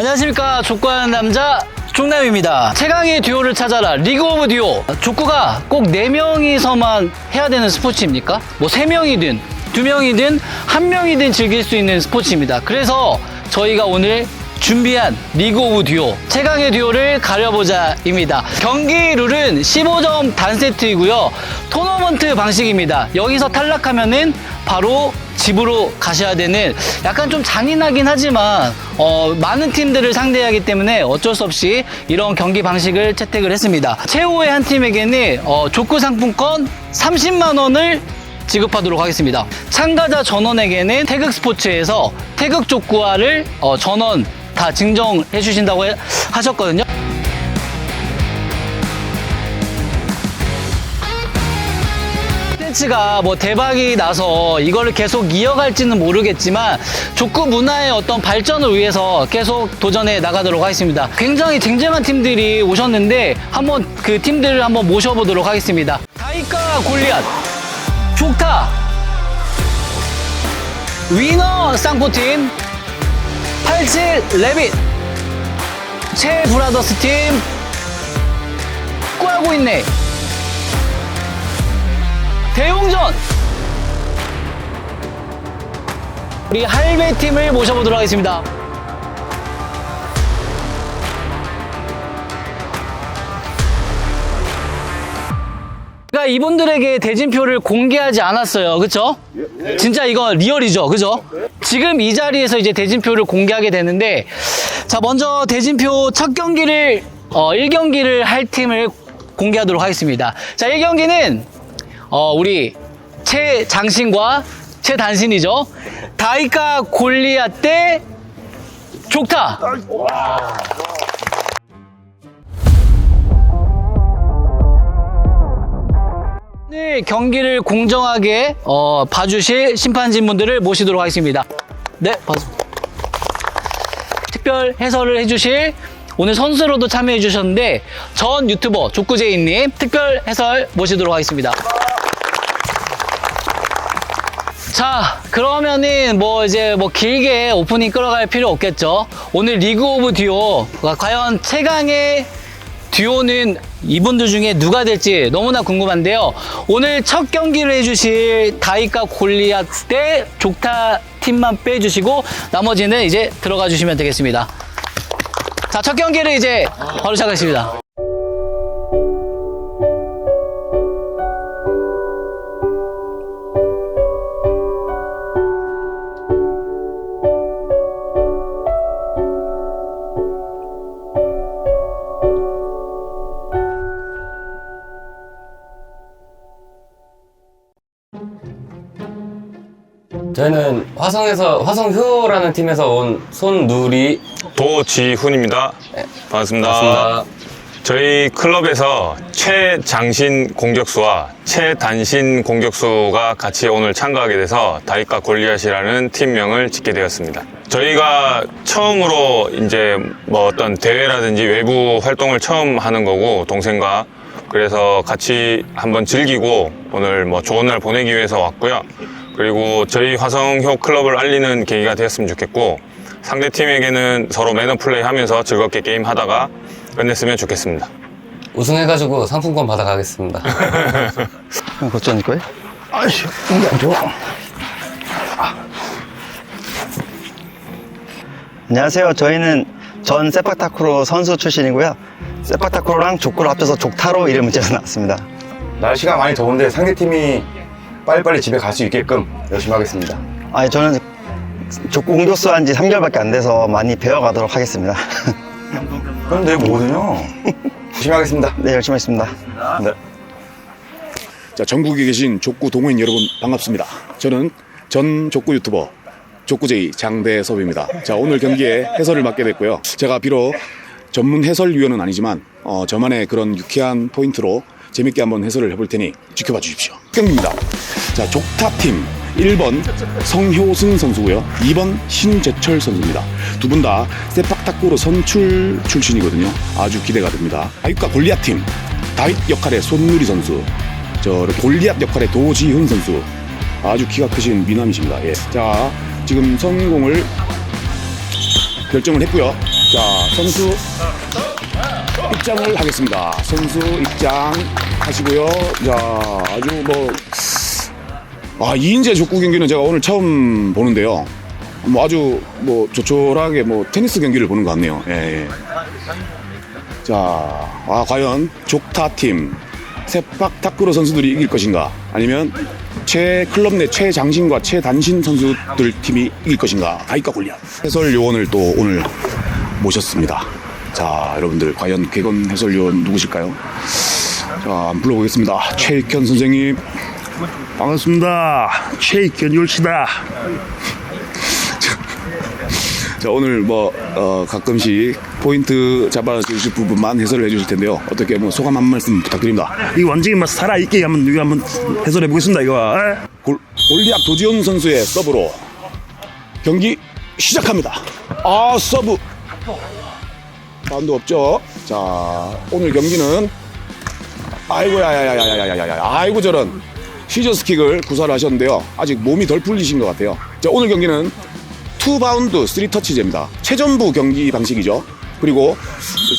안녕하십니까. 족구하는 남자 종남입니다. 최강의 듀오를 찾아라. 리그 오브 듀오. 족구가 꼭 4명이서만 해야 되는 스포츠입니까? 뭐 3명이든 2명이든 1명이든 즐길 수 있는 스포츠입니다. 그래서 저희가 오늘 준비한 리그 오브 듀오 최강의 듀오를 가려보자 입니다. 경기 룰은 15점 단세트이고요. 토너먼트 방식입니다. 여기서 탈락하면은 바로 집으로 가셔야 되는 약간 좀 잔인하긴 하지만 어, 많은 팀들을 상대하기 때문에 어쩔 수 없이 이런 경기 방식을 채택을 했습니다 최후의 한 팀에게는 어, 족구 상품권 30만 원을 지급하도록 하겠습니다. 참가자 전원에게는 태극 스포츠에서 태극 족구화를 어, 전원 다 증정해 주신다고 해- 하셨거든요. 콘텐츠가 뭐 대박이 나서 이거를 계속 이어갈지는 모르겠지만 족구 문화의 어떤 발전을 위해서 계속 도전해 나가도록 하겠습니다. 굉장히 쟁쟁한 팀들이 오셨는데 한번 그 팀들을 한번 모셔보도록 하겠습니다. 다이카 골리앗, 족타, 위너 쌍포팀, 87 레빗, 최 브라더스 팀, 꽈고 있네. 대웅전 우리 할배 팀을 모셔보도록 하겠습니다. 그러니까 이분들에게 대진표를 공개하지 않았어요. 그쵸? 진짜 이거 리얼이죠. 그죠? 지금 이 자리에서 이제 대진표를 공개하게 되는데, 자, 먼저 대진표 첫 경기를, 어, 1경기를 할 팀을 공개하도록 하겠습니다. 자, 1경기는, 어, 우리 최장신과 최단신이죠. 다이카 골리앗 대 족타. 오늘 경기를 공정하게 어, 봐주실 심판진분들을 모시도록 하겠습니다. 네, 봐주. 특별 해설을 해주실 오늘 선수로도 참여해 주셨는데 전 유튜버 족구제이님 특별 해설 모시도록 하겠습니다. 자, 그러면은 뭐 이제 뭐 길게 오프닝 끌어갈 필요 없겠죠. 오늘 리그 오브 듀오 과연 최강의 듀오는 이분들 중에 누가 될지 너무나 궁금한데요. 오늘 첫 경기를 해주실 다이카 골리앗 대 족타 팀만 빼주시고 나머지는 이제 들어가 주시면 되겠습니다. 자, 첫 경기를 이제 바로 시작하겠습니다. 저희는 화성에서 화성효라는 팀에서 온 손누리 도지훈입니다. 반갑습니다. 맞습니다. 저희 클럽에서 최장신 공격수와 최단신 공격수가 같이 오늘 참가하게 돼서 다이카 골리앗이라는 팀명을 짓게 되었습니다. 저희가 처음으로 이제 뭐 어떤 대회라든지 외부 활동을 처음 하는 거고 동생과 그래서 같이 한번 즐기고 오늘 뭐 좋은 날 보내기 위해서 왔고요. 그리고 저희 화성효 클럽을 알리는 계기가 되었으면 좋겠고 상대 팀에게는 서로 매너 플레이 하면서 즐겁게 게임 하다가 끝냈으면 좋겠습니다. 우승해가지고 상품권 받아가겠습니다. 걱정일 거예요? 아이씨, 이게 안 좋아. 안녕하세요. 저희는 전 세팍타크로 선수 출신이고요. 세팍타크로랑 족구를 합쳐서 족타로 이름을 지어서 나왔습니다. 날씨가 많이 더운데 상대팀이 빨리빨리 집에 갈 수 있게끔 열심히 하겠습니다. 아니, 저는 족구 공격수 한 지 3개월밖에 안 돼서 많이 배워가도록 하겠습니다. 그럼 내일 뭐거든요? 열심히 하겠습니다. 네, 열심히 하겠습니다. 네. 자, 전국에 계신 족구 동호인 여러분 반갑습니다. 저는 전 족구 유튜버 족구제이 장대섭입니다. 자, 오늘 경기에 해설을 맡게 됐고요. 제가 비록 전문 해설위원은 아니지만 어, 저만의 그런 유쾌한 포인트로 재밌게 한번 해설을 해볼 테니 지켜봐 주십시오. 경기입니다. 자, 족타팀 1번 성효승 선수고요. 2번 신재철 선수입니다. 두 분 다 세팍탁구로 선출 출신이거든요. 아주 기대가 됩니다. 아육과 골리앗 팀 다윗 역할의 손누리 선수, 저 골리앗 역할의 도지훈 선수 아주 키가 크신 미남이십니다. 예. 자 지금 성공을 결정을 했고요. 자, 선수 입장을 하겠습니다. 선수 입장 하시고요. 자, 아주 뭐, 아, 2인제 족구 경기는 제가 오늘 처음 보는데요. 뭐 아주 뭐 조촐하게 뭐 테니스 경기를 보는 것 같네요. 예, 예. 자, 아, 과연 족타팀 세팍 타크로 선수들이 이길 것인가? 아니면 최 클럽 내 최장신과 최단신 선수들 팀이 이길 것인가? 가이까 골리앗. 해설 요원을 또 오늘 모셨습니다. 자, 여러분들 과연 객원 해설 요원 누구실까요? 자, 한번 불러보겠습니다. 최익현 선생님. 반갑습니다. 최익현 열시다. 자 오늘 뭐 어, 가끔씩 포인트 잡아주실 부분만 해설을 해주실 텐데요. 어떻게 뭐 소감 한 말씀 부탁드립니다. 이 완전히 막 살아있게 한번 이거 한번 해설해 보겠습니다 이거 에? 골, 골리앗 도지훈 선수의 서브로 경기 시작합니다. 아 서브 바운드 없죠. 자 오늘 경기는 아이고 야야야야야야야야 아이고 저런 시저스킥을 구사를 하셨는데요. 아직 몸이 덜 풀리신 것 같아요. 자 오늘 경기는 투 바운드 쓰리 터치제입니다. 최전부 경기 방식이죠. 그리고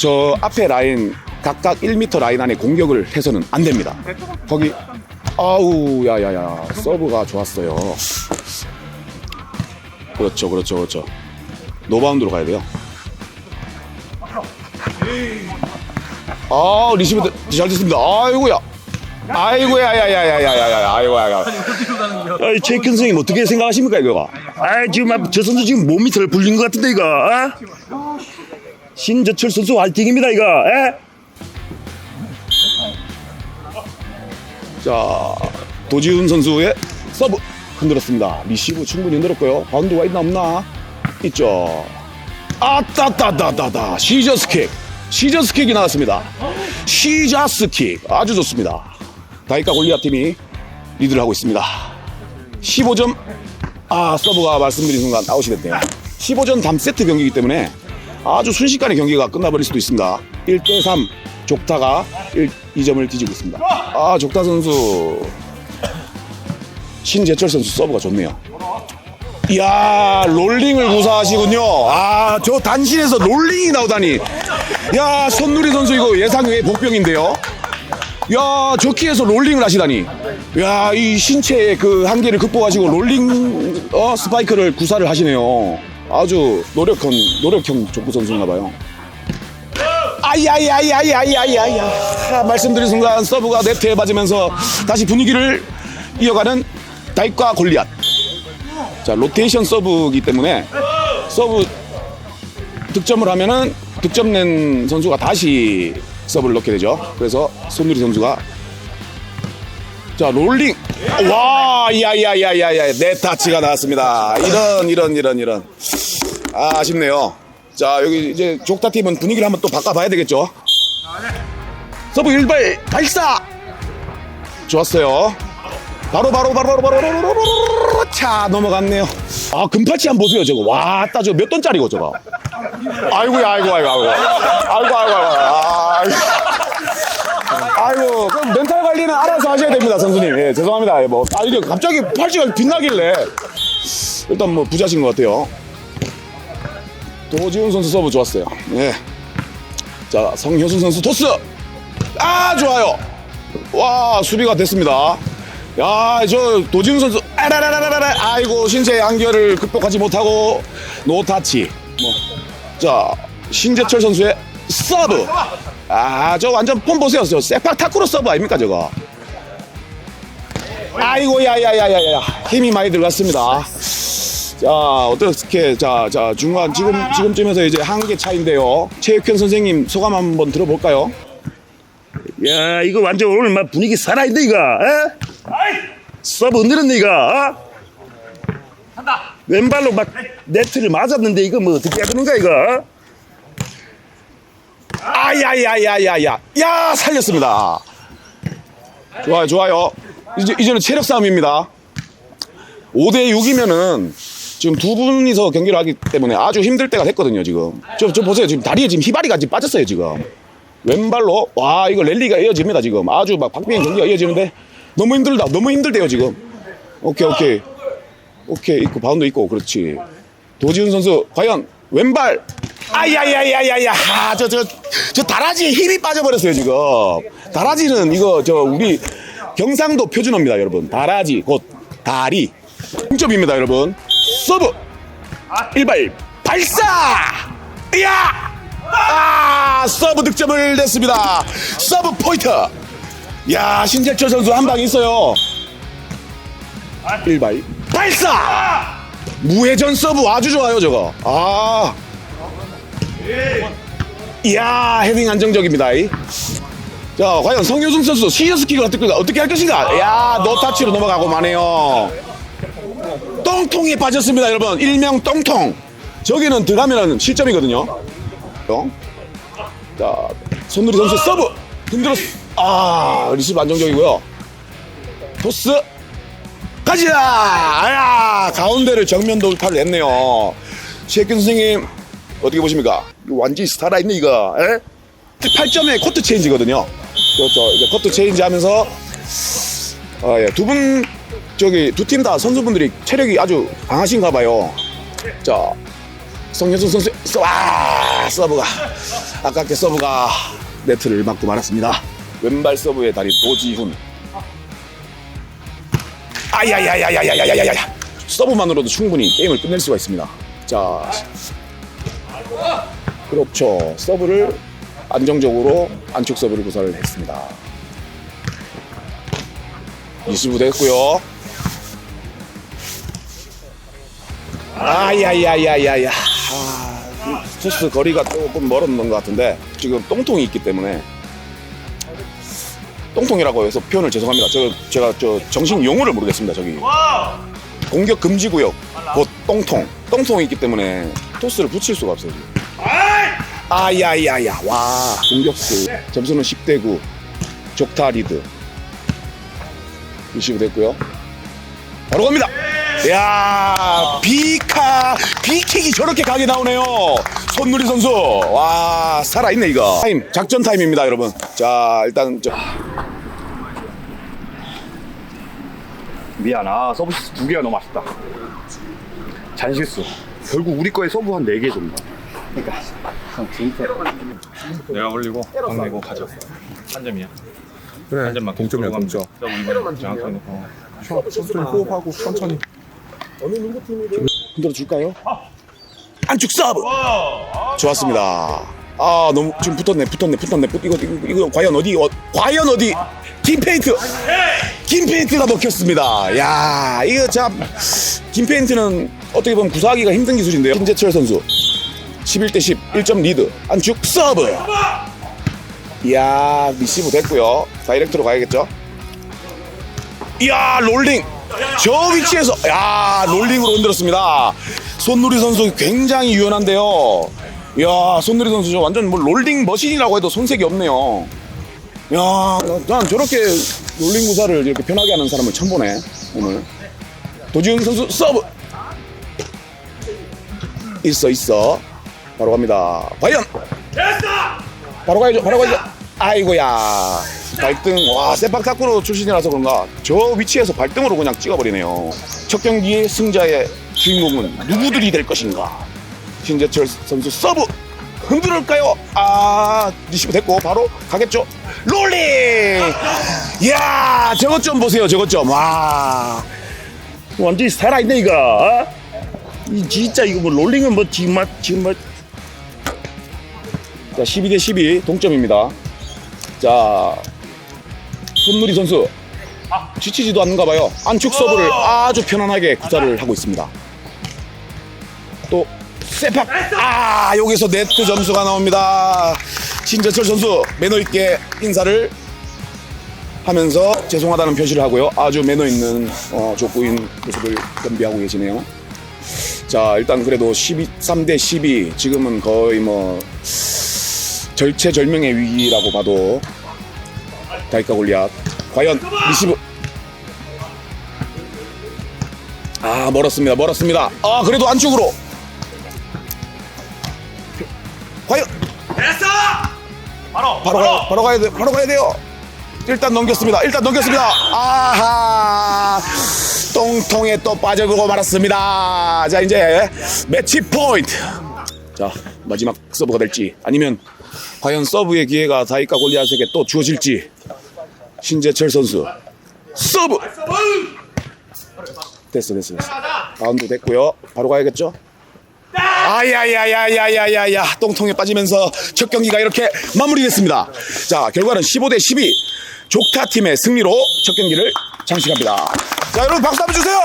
저 앞에 라인 각각 1m 라인 안에 공격을 해서는 안 됩니다. 거기 아우 야야야 서브가 좋았어요. 그렇죠 그렇죠 그렇죠. 노바운드로 가야 돼요. 아 리시브 잘 됐습니다. 아이고야. 아이고야 야야야야야야 아이고야. 아이 최익현 선생님 어떻게 생각하십니까 이거 아 지금 아, 저 선수 지금 몸이 덜 풀린 것 같은데 이거 어? 신저철 선수 화이팅입니다 이거 에? 자 도지훈 선수의 서브 흔들었습니다. 리시브 충분히 흔들었고요. 바운드가 있나 없나? 있죠. 아따따따따따 시저스킥 시저스킥이 나왔습니다. 시저스킥 아주 좋습니다. 다이카 골리앗 팀이 리드를 하고 있습니다. 15점 아 서브가 말씀드린 순간 됐네요. 15점 담 세트 경기이기 때문에 아주 순식간에 경기가 끝나버릴 수도 있습니다. 1대 3 족타가 1, 2점을 뒤지고 있습니다. 아 족타 선수 신재철 선수 서브가 좋네요. 이야 롤링을 구사하시군요. 아 저 단신에서 롤링이 나오다니. 야 손누리 선수 이거 예상 외의 복병인데요. 야, 저 키에서 롤링을 하시다니. 야, 이 신체의 그 한계를 극복하시고 롤링 어, 스파이크를 구사를 하시네요. 아주 노력한 노력형 족구 선수인가 봐요. 아야야야야야야야. 말씀드린 순간 서브가 네트에 맞으면서 다시 분위기를 이어가는 다이과 골리앗. 자, 로테이션 서브이기 때문에 서브 득점을 하면은 득점 낸 선수가 다시 서브를 넣게 되죠. 그래서 손누리 선수가 자 롤링 와 야야야야야 네 타치가 나왔습니다. 이런 이런 이런 이런 아 아쉽네요. 자 여기 이제 족타 팀은 분위기를 한번 또 바꿔봐야 되겠죠. 서브 일발 발사 좋았어요. 바로 바로 바로 바로 바로 바로 바로 차 넘어갔네요. 아 금팔찌 한 보세요 저거. 와 따져 몇 톤짜리고 저거. 아이고야 아이고 아이고 아이고 아이고 아이고 아이고. 아이고 그럼 멘탈 관리는 알아서 하셔야 됩니다 선수님. 예 죄송합니다. 뭐아 이게 갑자기 팔찌가 빛나길래 일단 뭐 부자신 것 같아요. 도지훈 선수 서브 좋았어요. 예. 자 성효순 선수 토스. 아 좋아요. 와 수비가 됐습니다. 야 저 도지훈 선수 아라라라라라 아이고 신체 한결을 극복하지 못하고 노타치. 자 신재철 선수의 서브. 아 저 완전 폼 보세요. 저 세팍 타크로 서브 아닙니까 저거? 아이고 야야야야야 힘이 많이 들어갔습니다. 자 어떻게 자 자 중간 지금 지금쯤에서 이제 한 개 차인데요. 최익현 선생님 소감 한번 들어볼까요? 야 이거 완전 오늘 막 분위기 살아있네 이거. 에? 서브 흔들었네 이거. 어? 왼발로 막 네트를 맞았는데 이거 뭐 어떻게 해야 되는가 이거? 어? 아야야야야야. 야 살렸습니다. 좋아요 좋아요. 이제 이제는 체력 싸움입니다. 5대 6이면은 지금 두 분이서 경기를 하기 때문에 아주 힘들 때가 됐거든요 지금. 저, 저 보세요. 지금 다리에 지금 희발이가 지금 빠졌어요 지금. 왼발로 와 이거 랠리가 이어집니다 지금. 아주 막 박빙의 경기가 이어지는데 너무 힘들다. 너무 힘들대요 지금. 오케이 오케이. 오케이 있고 바운드 있고 그렇지. 도지훈 선수 과연 왼발. 아야야야야야. 아, 저 저 저 다라지에 힘이 빠져버렸어요 지금. 다라지는 이거 저 우리 경상도 표준어입니다 여러분. 다라지 곧 다리. 동점입니다 여러분. 서브. 일발 발사! 이야! 아 서브 득점을 냈습니다. 서브 포인트 야 신재철 선수 한 방 있어요. 일발 발사! 무회전 서브 아주 좋아요 저거. 아. 이야 헤딩 안정적입니다. 이. 자 과연 성효승 선수 시저스킥을 어떻게, 어떻게 할 것인가? 야 노타치로 넘어가고 마네요. 똥통에 빠졌습니다 여러분. 일명 똥통. 저기는 들어가면 실점이거든요. 어? 자 손누리 선수 서브. 흔들었 아 리시브 안정적이고요. 토스. 가자 아야 가운데를 정면 돌파를 했네요. 셰킨 선생님 어떻게 보십니까? 완전히 살아있네 이거 에? 8점의 코트 체인지거든요. 그렇죠. 이제 코트 체인지 하면서 아, 예. 두 분 저기 두 팀 다 선수분들이 체력이 아주 강하신가 봐요. 자 성현수 선수 서, 아, 서브가. 아깝게 서브가 네트를 맞고 말았습니다 왼발 서브의 다리 도지훈. 아야야야야야야야야야. 서브만으로도 충분히 게임을 끝낼 수가 있습니다. 자 그렇죠. 서브를 안정적으로 안쪽 서브를 구사를 했습니다. 리시브 됐고요. 아야야야야야 아, 토스 거리가 조금 멀었는 것 같은데 지금 똥통이 있기 때문에 똥통이라고 해서 표현을 죄송합니다. 저 제가 저 정식 용어를 모르겠습니다. 저기 공격 금지 구역 곧 똥통 똥통이 있기 때문에 토스를 붙일 수가 없어요. 아야야야 와 공격수 점수는 10대 9 족타 리드 리시브 됐고요. 바로 갑니다. 야 비카 비킥이 저렇게 가게 나오네요. 손누리 선수 와 살아있네 이거. 타임 작전 타임입니다 여러분. 자 일단 저 미안, 아, 서브시스 두 개가 너무 아쉽다. 잔실수. 결국 우리 거에 서브 한 네개 줬나? 내가 올리고 방 내고 가져왔어. 한 점이야. 그래. 한 점만 동점이야 동점. 정확하게 놓고. 천천히 호흡하고 천천히. 흔들어 줄까요? 안쪽 서브. 좋았습니다. 아 너무 지금 붙었네 붙었네 붙었네 붙 이거 이거, 이거 과연 어디 어, 과연 어디 김페인트 김페인트가 먹혔습니다. 야 이거 참 김페인트는 어떻게 보면 구사하기가 힘든 기술인데요. 김재철 선수 11대 10 1점 리드 안쪽 서브. 이야 리시브 됐고요. 다이렉트로 가야겠죠. 이야 롤링 저 위치에서 야 롤링으로 흔들었습니다. 손누리 선수 굉장히 유연한데요. 이야 손누리 선수 저 완전 뭐 롤링 머신이라고 해도 손색이 없네요. 야 난 저렇게 롤링 구사를 이렇게 편하게 하는 사람을 처음 보네 오늘. 도지훈 선수 서브. 있어 있어. 바로 갑니다. 과연. 바로 가야죠 바로 가야죠. 아이고야 발등 와 세팍타크로 출신이라서 그런가. 저 위치에서 발등으로 그냥 찍어버리네요. 첫 경기의 승자의 주인공은 누구들이 될 것인가? 신재철 선수 서브! 흔들을까요? 아 리시브 됐고 바로 가겠죠? 롤링! 이야 저것 좀 보세요 저것 좀 와 완전히 살아있네 이거. 어? 이 진짜 이거 뭐 롤링은 뭐 지금 막 지금 막자 12 대 12 동점입니다. 자 손누리 선수. 지치지도 않는가 봐요. 안축 서브를 아주 편안하게 구사를 하고 있습니다. 또 세팍. 아 여기서 네트 점수가 나옵니다. 신재철 선수 매너 있게 인사를 하면서 죄송하다는 표시를 하고요. 아주 매너 있는 어, 족구인 모습을 연비하고 계시네요. 자 일단 그래도 13대 12 지금은 거의 뭐 절체절명의 위기라고 봐도 다이카 골리앗. 과연 리시브 아 멀었습니다 멀었습니다. 아 그래도 안쪽으로. 과연 바로 바로 가, 바로! 가야 돼 바로 가야 돼요. 일단 넘겼습니다 일단 넘겼습니다. 아하! 똥통에 또 빠져보고 말았습니다. 자 이제 매치 포인트. 자 마지막 서브가 될지 아니면 과연 서브의 기회가 다이카 골리앗에게 또 주어질지 신재철 선수. 서브! 됐어 됐어 됐어. 바운드 됐고요. 바로 가야겠죠? 아야야야야야야야 똥통에 빠지면서 첫 경기가 이렇게 마무리됐습니다. 자 결과는 15대 12 족타 팀의 승리로 첫 경기를 장식합니다. 자 여러분 박수 한번 주세요.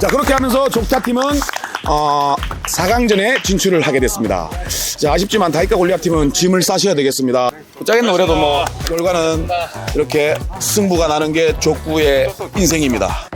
자 그렇게 하면서 족타 팀은 어, 4강전에 진출을 하게 됐습니다. 자 아쉽지만 다이카 골리앗 팀은 짐을 싸셔야 되겠습니다. 짜겠나 그래도 뭐 결과는 이렇게 승부가 나는 게 족구의 인생입니다.